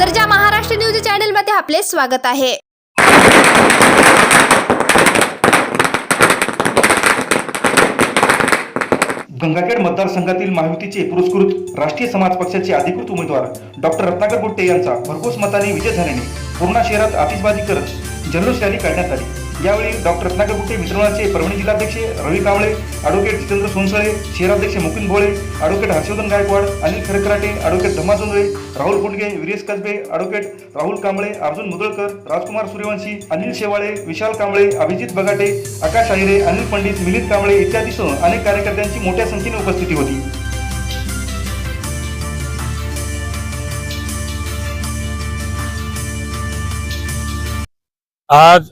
दर्जा महाराष्ट्र न्यूज चॅनलमध्ये आपले स्वागत आहे. गंगाखेड मतदारसंघातील महायुतीचे पुरस्कृत राष्ट्रीय समाज पक्षाचे अधिकृत उमेदवार डॉक्टर रत्नाकर गुट्टे यांचा भरघोस मताने विजय झाल्याने पूर्णा शहरात आतिषबाजी करत जल्लोष रॅली काढण्यात आली. यावेळी डॉक्टर रत्नाकर गुट्टे मित्रमंडळाचे परभणी जिल्हाध्यक्ष रवी कांबळे ॲडव्होकेट जितेंद्र सोनसळे शहराध्यक्ष Mukund Bhole advocate Harshvardhan Gaikwad Anil Kharkarate advocate Dhamma Jondhale Rahul Kundge Viresh Kasbe advocate Rahul Kamble Arjun Mudalkar Rajkumar Suryavanshi Anil Shewale Vishal Kamble Abhijit Bagate Akash Ahire Anil Pandit Milind Kamble इत्यादीसह अनेक कार्यकर्त्यांची मोठ्या संख्येने उपस्थिती होती. आज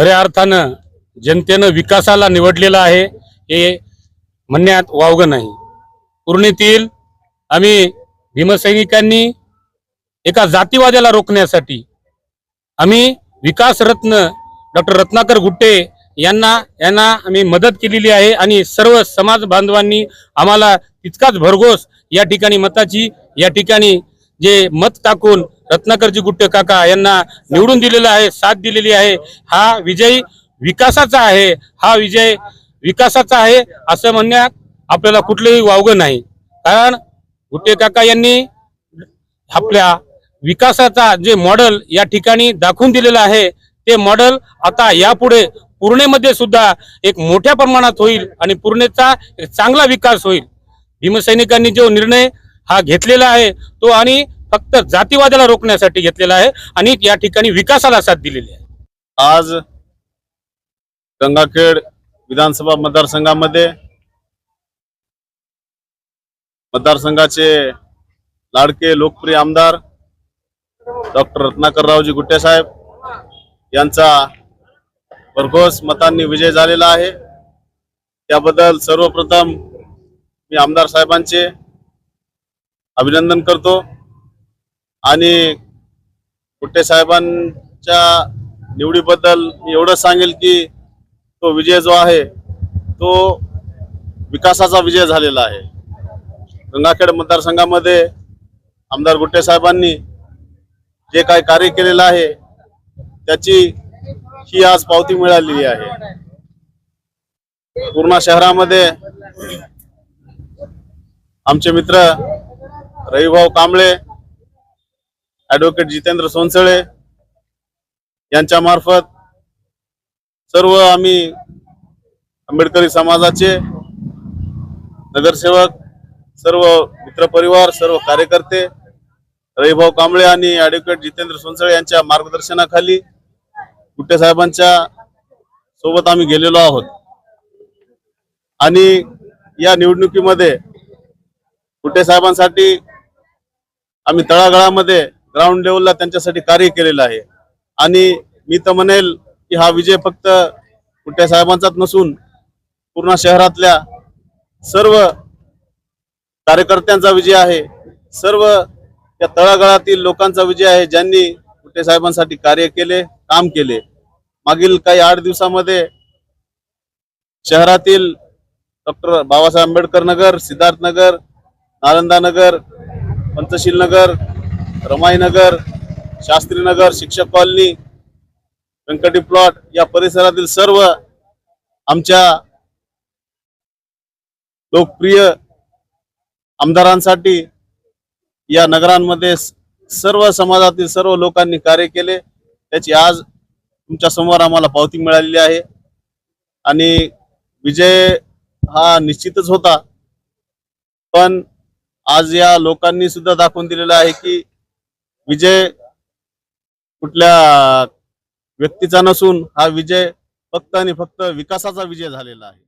खऱ्या अर्थानं जनतेनं विकासाला निवडलेलं आहे हे म्हणण्यात वावगं नाही. पूर्णितील आम्ही भीमसैनिकांनी एका जातीवाद्याला रोखण्यासाठी आम्ही विकासरत्न डॉक्टर रत्नाकर गुट्टे यांना यांना आम्ही मदत केलेली आहे आणि सर्व समाज बांधवांनी आम्हाला तितकाच भरघोस या ठिकाणी मताची या ठिकाणी जे मत टाकून रत्नाकरजी गुट्टे काका यांना निवडून दिलेला आहे साथ दिलेली आहे. हा विजय विकासाचा आहे. हा विजय विकासाचा आहे असं म्हणण्यात आपल्याला कुठलंही वावगं नाही. कारण गुट्टे काका यांनी आपल्या विकासाचा जे मॉडेल या ठिकाणी दाखवून दिलेलं आहे ते मॉडेल आता यापुढे पूर्णेमध्ये सुद्धा एक मोठ्या प्रमाणात होईल आणि पूर्णेचा चांगला विकास होईल. भीमसैनिकांनी जो निर्णय हा घेतलेला आहे तो आणि फक्त जातीवादाला रोखण्यासाठी घेतलेला आहे आणि या ठिकाणी विकासाला साथ दिलेली आहे. आज गंगाखेड विधानसभा मतदारसंघामध्ये मतदारसंघाचे लाडके लोकप्रिय आमदार डॉक्टर रत्नाकररावजी गुट्टे साहेब यांचा भरघोस मतांनी विजय झालेला आहे. त्याबद्दल सर्वप्रथम मी आमदार साहेबांचे अभिनंदन करतो. आणि कुट्टे साहेबांच्या निवडीबद्दल मी एवढं सांगेल की तो विजय जो आहे तो विकासाचा विजय झालेला आहे. गंगाखेड मतदारसंघामध्ये आमदार गुट्टे साहेबांनी जे काही कार्य केलेलं आहे त्याची ही आज पावती मिळालेली आहे. पूर्णा शहरामध्ये आमचे मित्र रविभाऊ कांबळे ॲडव्होकेट जितेंद्र सोनसळे यांच्या मार्फत सर्व आम्ही आंबेडकरी समाजाचे नगरसेवक सर्व मित्रपरिवार सर्व कार्यकर्ते रविभाऊ कांबळे आणि ॲडव्होकेट जितेंद्र सोनसळे यांच्या मार्गदर्शनाखाली गुट्टे साहेबांच्या सोबत आम्ही गेलेलो आहोत. आणि या निवडणुकीमध्ये गुट्टे साहेबांसाठी आम्ही तळागाळामध्ये ग्राउंड लेवलला त्यांच्यासाठी कार्य केलेलं आहे. आणि मी तर म्हणेल की हा विजय फक्त कुट्या साहेबांचाच नसून पूर्ण शहरातल्या सर्व कार्यकर्त्यांचा विजय आहे. सर्व त्या तळागाळातील लोकांचा विजय आहे ज्यांनी कुठे साहेबांसाठी कार्य केले काम केले. मागील काही आठ दिवसामध्ये शहरातील डॉक्टर बाबासाहेब आंबेडकर नगर सिद्धार्थनगर नालंदा नगर पंचशील नगर रमाई नगर शास्त्री नगर शिक्षक कॉलनी व्यंकटी प्लॉट या परिसरातील सर्व आमच्या लोकप्रिय आमदारांसाठी या नगरांमध्ये सर्व समाजातील सर्व लोकांनी कार्य केले. त्याची आज तुमच्यासमोर आम्हाला पावती मिळालेली आहे. आणि विजय हा निश्चितच होता. पण आज या लोकांनी सुद्धा दाखवून दिलेलं आहे की विजय कुठल्या व्यक्तीचा नसून हा विजय फक्त आणि फक्त विकासाचा विजय झालेला आहे.